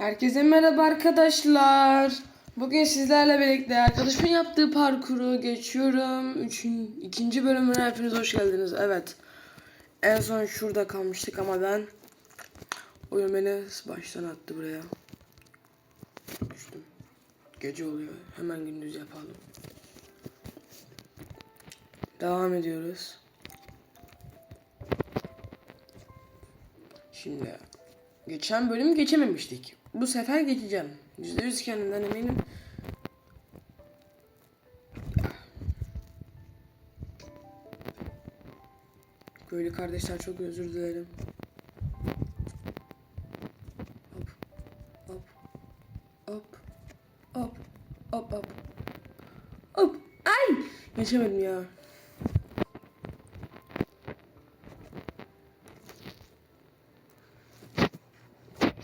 Herkese merhaba arkadaşlar. Bugün sizlerle birlikte arkadaşımın yaptığı parkuru geçiyorum. Üçün, ikinci bölümüne hepiniz hoş geldiniz. Evet. En son şurada kalmıştık ama ben oyun beni baştan attı buraya. Düştüm. Gece oluyor. Hemen gündüz yapalım. Devam ediyoruz. Şimdi geçen bölüm geçememiştik. Bu sefer geçeceğim. %100 kendimden eminim. Köylü kardeşler çok özür dilerim. Hop. Hop. Hop. Hop. Hop hop. Hop. Ay! Geçemedim ya.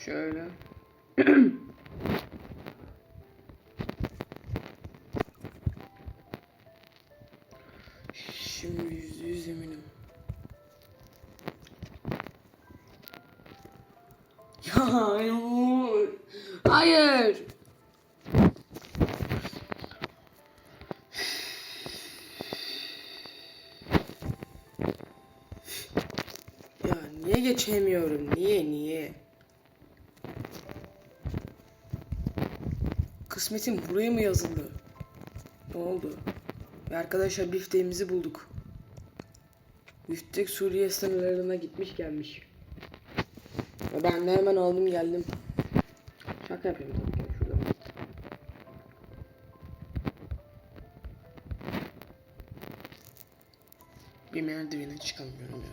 Şöyle. Şimdi yüzde yüz eminim. Ya hayır. Ya niye geçemiyorum? Niye niye? Kısmetim buraya mı yazıldı? Ne oldu? Ve arkadaşlar bifteğimizi bulduk. Biftek Suriye sınırlarına gitmiş gelmiş. Ve ben de hemen aldım geldim. Şaka yapıyorum tabii ki şurada. Bir merdivene çıkamıyorum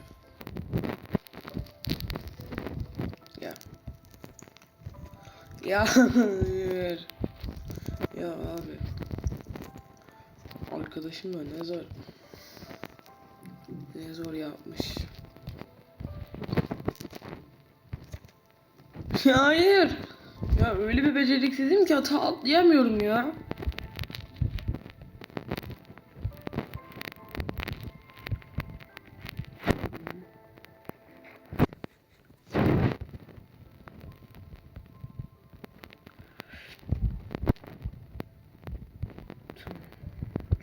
ya. Ya. Ya. Ya abi. Arkadaşım da ne zor. Ne zor yapmış. Ya hayır. Ya öyle bir beceriksizim ki hata atlayamıyorum ya.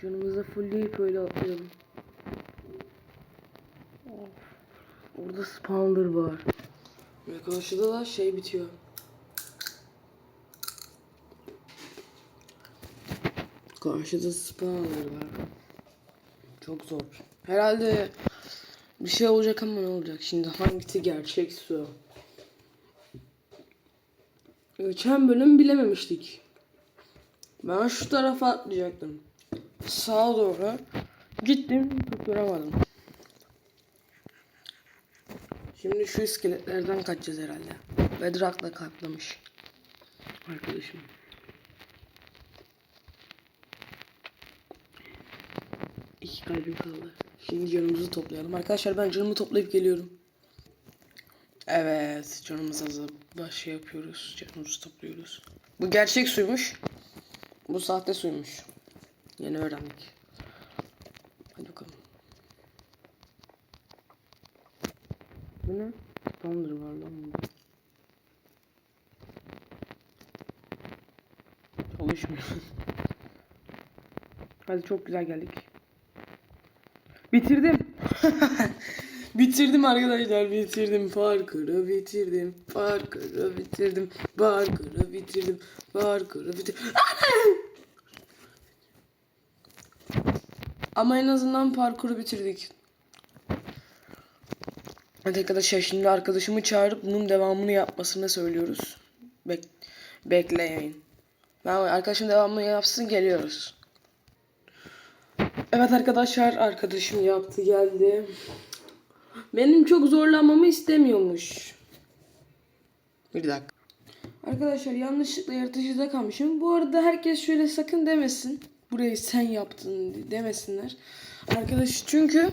Canımızı fullleyip öyle atlayalım. Orada spawner var. Ve karşıda da şey bitiyor. Karşıda spawner var. Çok zor. Herhalde bir şey olacak ama ne olacak? Şimdi hangisi gerçek su? Geçen bölüm bilememiştik. Ben şu tarafa atlayacaktım. Sağa doğru gittim tutturamadım. Şimdi şu iskeletlerden kaçacağız herhalde. Bedrock'la kaplamış. Arkadaşım. İki kalbim kaldı. Şimdi canımızı toplayalım. Arkadaşlar ben canımı toplayıp geliyorum. Evet canımız hazır. Baş yapıyoruz. Canımızı topluyoruz. Bu gerçek suymuş. Bu sahte suymuş. Yeni öğrendik. Hadi bakalım. Bu ne? Thunder var lan bunda. Çalışmıyor. Hadi çok güzel geldik. Bitirdim. bitirdim arkadaşlar bitirdim. Parkuru bitirdim. Parkuru bitirdim. Parkuru bitirdim. Parkuru bitirdim. Ama en azından parkuru bitirdik. Evet arkadaşlar şimdi arkadaşımı çağırıp bunun devamını yapmasını söylüyoruz. Bek bekleyin. Ben arkadaşım devamını yapsın geliyoruz. Evet arkadaşlar arkadaşım yaptı geldi. Benim çok zorlanmamı istemiyormuş. Bir dakika. Arkadaşlar yanlışlıkla yaratıcıda kalmışım. Bu arada herkes şöyle sakın demesin. Burayı sen yaptın demesinler. Arkadaş çünkü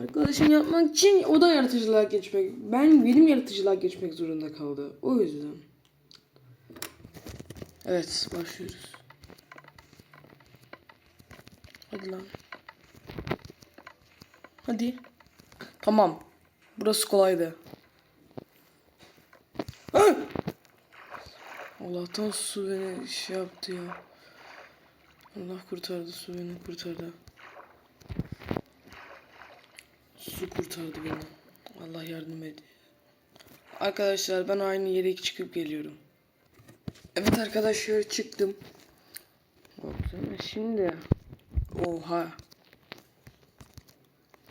Arkadaşım yapmak için o da yaratıcılığa geçmek. Ben benim yaratıcılığa geçmek zorunda kaldı. O yüzden. Evet başlıyoruz. Hadi lan. Hadi. Tamam. Burası kolaydı. Ah! Allah'tan su beni şey yaptı ya. Allah kurtardı su beni kurtardı. Su kurtardı beni. Allah yardım et. Arkadaşlar ben aynı yere çıkıp geliyorum. Evet arkadaşlar çıktım. Şimdi. Oha.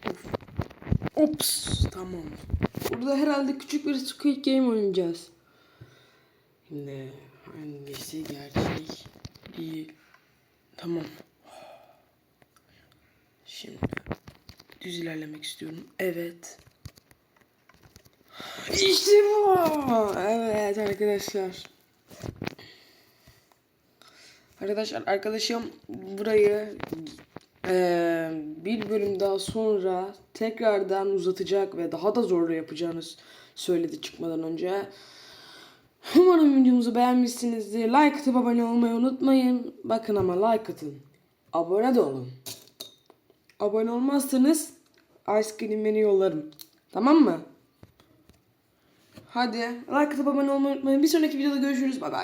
Of. Ops. Tamam. Burada herhalde küçük bir Squid Game oynayacağız. Şimdi hangisi gerçek değil. Tamam. Şimdi düz ilerlemek istiyorum. Evet. İşte bu. Evet arkadaşlar. Arkadaşlar arkadaşım burayı eee, bir bölüm daha sonra tekrardan uzatacak ve daha da zorlu yapacağını söyledi çıkmadan önce. Umarım videomuzu beğenmişsinizdir. Like atıp abone olmayı unutmayın. Bakın ama like atın. Abone de olun. Abone olmazsanız ice cream'ini yollarım. Tamam mı? Hadi like atıp abone olmayı unutmayın. Bir sonraki videoda görüşürüz. Bye bye.